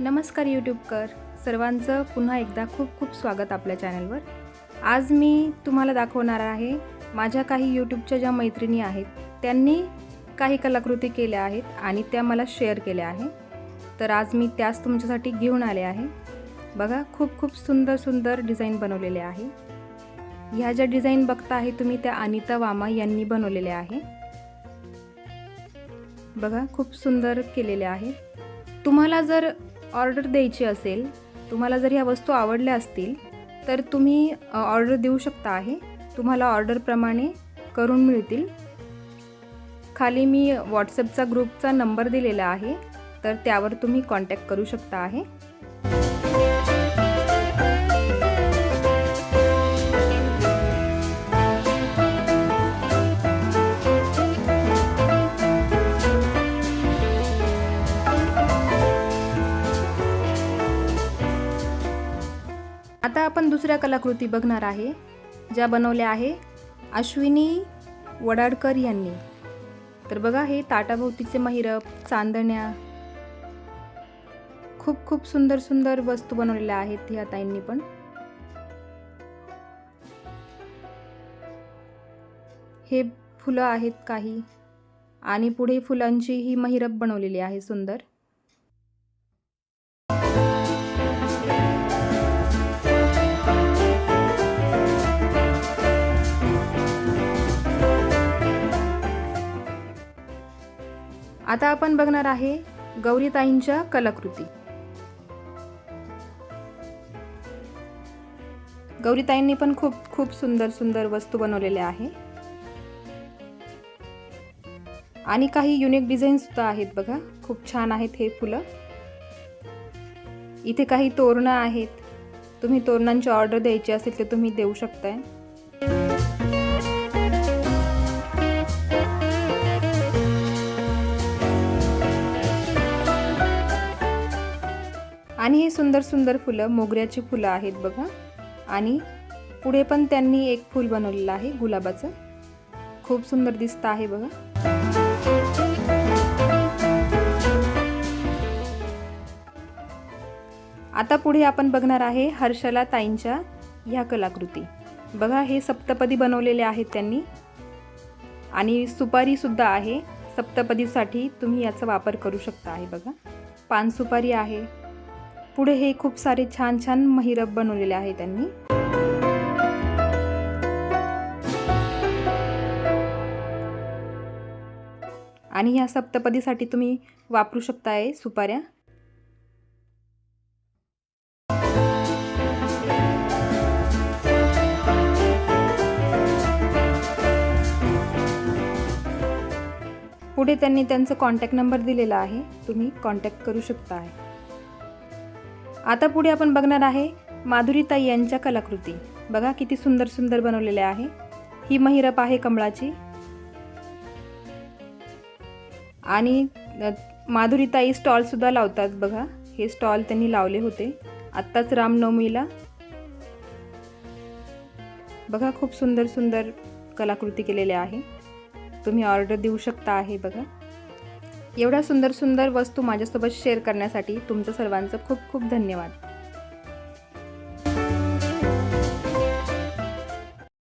नमस्कार यूट्यूबकर सर्वांचं पुन्हा एकदा खूप खूप स्वागत आपल्या चॅनलवर आज मी तुम्हाला दाखवणार आहे माझ्या काही यूट्यूबच्या ज्या मैत्रिणी आहेत त्यांनी काही कलाकृती केल्या आहेत आणि त्या मला शेअर केल्या आहे तर आज मी त्याच तुमच्यासाठी घेऊन आले आहे. बघा खूप खूप सुंदर सुंदर डिझाईन बनवलेले आहे. ह्या ज्या डिझाईन बघता आहे तुम्ही त्या अनिता वामा यांनी बनवलेल्या आहे. बघा खूप सुंदर केलेले आहे तुम्हाला जर ऑर्डर द्यायची असेल तुम्हाला जर ह्या वस्तू आवडल्या असतील तर तुम्ही ऑर्डर देऊ शकता आहे. तुम्हाला ऑर्डरप्रमाणे करून मिळतील. खाली मी व्हॉट्सअपचा ग्रुपचा नंबर दिलेला आहे तर त्यावर तुम्ही कॉन्टॅक्ट करू शकता आहे. आता आपण दुसऱ्या कलाकृती बघणार आहे ज्या बनवल्या आहे अश्विनी वडाडकर यांनी. तर बघा हे ताटाभोवतीचे महिरप चांदण्या. खूप खूप सुंदर सुंदर वस्तू बनवलेल्या आहेत ह्या ताईंनी पण. हे फुलं आहेत काही. आणि पुढे फुलांची ही महिरप बनवलेली आहे सुंदर. आता आपण बघणार आहे गौरीताईंच्या कलाकृती. गौरीताईंनी पण खूप खूप सुंदर सुंदर वस्तू बनवलेल्या आहे. आणि काही युनिक डिझाईन सुद्धा आहेत बघा. खूप छान आहेत हे फुलं. इथे काही तोरणं आहेत. तुम्ही तोरणांची ऑर्डर द्यायची असेल तर तुम्ही देऊ शकताय. आणि हे सुंदर सुंदर फुलं मोगऱ्याची फुलं आहेत बघा. आणि पुढे पण त्यांनी एक फूल बनवलेलं आहे गुलाबाचं. खूप सुंदर दिसतं आहे बघा. आता पुढे आपण बघणार आहे हर्षला ताईंच्या ह्या कलाकृती. बघा हे सप्तपदी बनवलेले आहेत त्यांनी. आणि सुपारी सुद्धा आहे. सप्तपदीसाठी तुम्ही याचा वापर करू शकता आहे बघा. पान सुपारी आहे. पुढे हे खूप सारे छान छान महिरप बनवलेले आहे त्यांनी. आणि ह्या सप्तपदीसाठी तुम्ही वापरू शकताय सुपाऱ्या. पुढे त्यांनी त्यांचं कॉन्टॅक्ट नंबर दिलेला आहे. तुम्ही कॉन्टॅक्ट करू शकता आहे आता पुढे आपण बघणार आहे माधुरीताई यांच्या कलाकृती. बघा किती सुंदर सुंदर बनवलेल्या आहे. ही महिरप आहे कमळाची. आणि माधुरीताई स्टॉलसुद्धा लावतात बघा. हे स्टॉल त्यांनी लावले होते. आत्ताच रामनवमीला. बघा खूप सुंदर सुंदर कलाकृती केलेल्या आहे. तुम्ही ऑर्डर देऊ शकता आहे बघा. एवढ्या सुंदर सुंदर वस्तू माझ्यासोबत शेअर करण्यासाठी तुमचं सर्वांचं खूप खूप धन्यवाद.